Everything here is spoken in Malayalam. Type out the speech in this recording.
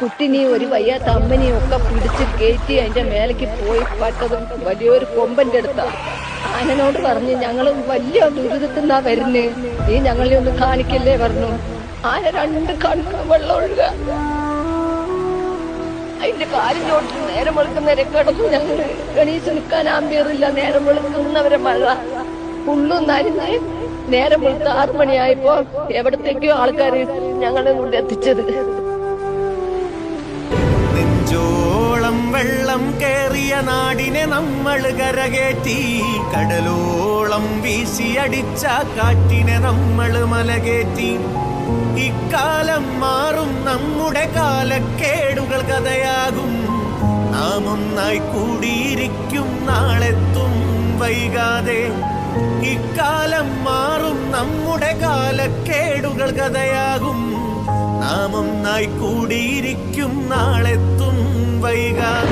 കുട്ടിനി ഒരു വയ്യാത്ത അമ്മനെയും ഒക്കെ പിടിച്ച് കയറ്റി അതിന്റെ മേലേക്ക് പോയി പട്ടതും വലിയൊരു കൊമ്പന്റെ അടുത്താ. ആനനോട് പറഞ്ഞു ഞങ്ങൾ വലിയ ദുരിതത്തിന്നാ വരുന്നേ. നീ ഞങ്ങളെ ഒന്ന് കാണിക്കല്ലേ പറഞ്ഞു. ആന രണ്ട് കണ്ണു വെള്ളം ഒഴുക. അതിന്റെ കാലിൻ ചോട്ടിൽ നേരം വെളുക്കുന്നവരെ കിടന്നു ഞങ്ങൾ ഗണേശ് നിൽക്കാൻ ആമ്പിയറില്ല. നേരം വെളുക്കുന്നവരെ മഴ. ഉള്ളും നനഞ്ഞ് നേരം വെളുത്ത് ആറു മണിയായപ്പോ എവിടത്തേക്കോ ആൾക്കാർ ഞങ്ങളെ കൊണ്ട് എത്തിച്ചത്. വെള്ളം കേറിയ നാടിനെ നമ്മൾ കരകേറ്റി കടലോളം വീശിയടിച്ച കാറ്റിനെ നമ്മൾ മലകേറ്റി. ഇക്കാലം മാറും നമ്മുടെ കാലക്കേടുകൾ കഥയാകും. നാം ഒന്നായി കൂടിയിരിക്കും നാളെത്തും വൈകാതെ. ഇക്കാലം മാറും നമ്മുടെ കാലക്കേടുകൾ കഥയാകും. നാം ഒന്നായി കൂടിയിരിക്കും നാളെത്തും വൈകാതെ.